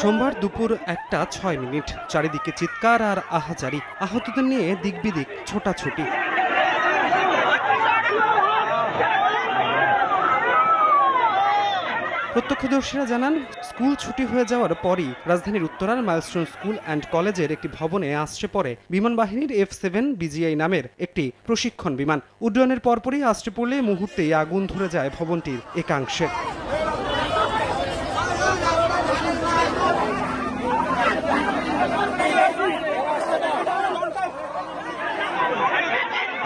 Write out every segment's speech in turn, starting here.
সোমবার দুপুর একটা ছয় মিনিট। চারিদিকে চিৎকার আর আহাজারি। আহতদের নিয়ে দিকবিদিক ছোটাছুটি। প্রত্যক্ষদর্শীরা জানান, স্কুল ছুটি হয়ে যাওয়ার পরই রাজধানীর উত্তরার মাইলস্টোন স্কুল অ্যান্ড কলেজের একটি ভবনে আসছে পড়ে বিমান বাহিনীর এফ সেভেন বিজিআই নামের একটি প্রশিক্ষণ বিমান। উড্ডয়নের পরপরই আসছে পড়লে মুহূর্তেই আগুন ধরে যায় ভবনটির একাংশে।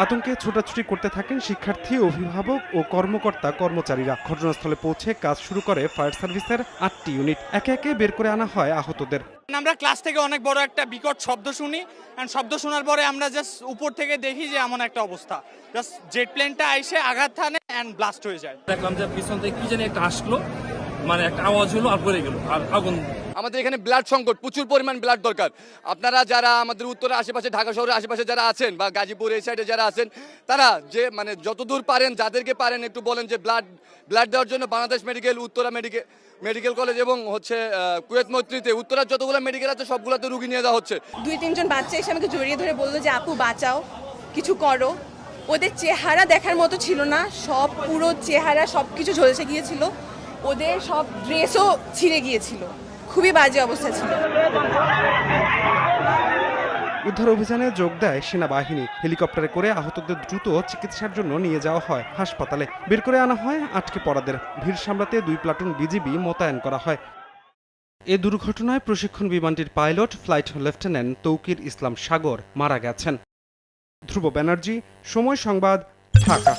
আতঙ্কে ছোটাছুটি করতে থাকেন শিক্ষার্থী অভিভাবক ও কর্মকর্তা কর্মচারীরা। ঘটনাস্থলে পৌঁছে কাজ শুরু করে ফায়ার সার্ভিসের আটটি ইউনিট। একে একে বের করে আনা হয় আহতদের। আমরা ক্লাস থেকে অনেক বড় একটা বিকট শব্দ শুনি। অ্যান্ড শব্দ শোনার পরে আমরা জাস্ট উপর থেকে দেখি যে এমন একটা অবস্থা। জাস্ট জেট প্লেনটা এসে আঘাত থানে অ্যান্ড ব্লাস্ট হয়ে যায়। দেখলাম যে পিছন থেকে কি জানি একটা আসলো। মানে একটা আওয়াজ হলো আর পড়ে গেল আর আগুন। আমাদের এখানে ব্লাড সংকট প্রচুর পরিমাণ ব্লাড দরকার। আপনারা যারা আমাদের উত্তরের আশেপাশে ঢাকা শহরের আশেপাশে যারা আছেন বা গাজীপুর এই সাইডে যারা আছেন তারা যে মানে যতদূর পারেন যাদেরকে পারেন একটু বলেন যে ব্লাড ব্লাড দেওয়ার জন্য Bangladesh medical Uttara medical medical college এবং হচ্ছে কুয়েত মৈত্রীতে উত্তরার যতগুলো মেডিকেল আছে সবগুলোতে রুগী নিয়ে যাওয়া হচ্ছে। দুই তিনজন বাচ্চা এসে আমাকে জড়িয়ে ধরে বলল যে আপু বাঁচাও কিছু করো। ওদের চেহারা দেখার মতো ছিল না সব পুরো চেহারা সব কিছু ঝলসে গিয়েছিল। ওদের সব ড্রেসও ছিঁড়ে গিয়েছিল। খুবই বাজে অবস্থা ছিল। উদ্ধার অভিযানে যোগ দেয় সেনাবাহিনী। হেলিকপ্টারে করে আহতদের দ্রুত চিকিৎসার জন্য নিয়ে যাওয়া হয় হাসপাতালে। বের করে আনা হয় আটকে পড়াদের। ভিড় সামলাতে দুই প্লাটুন বিজিবি মোতায়েন করা হয়। এ দুর্ঘটনায় প্রশিক্ষণ বিমানটির pilot, flight lieutenant Tauqir Islam Sagar মারা গেছেন। ধ্রুব ব্যানার্জি, সময় সংবাদ, ঢাকা।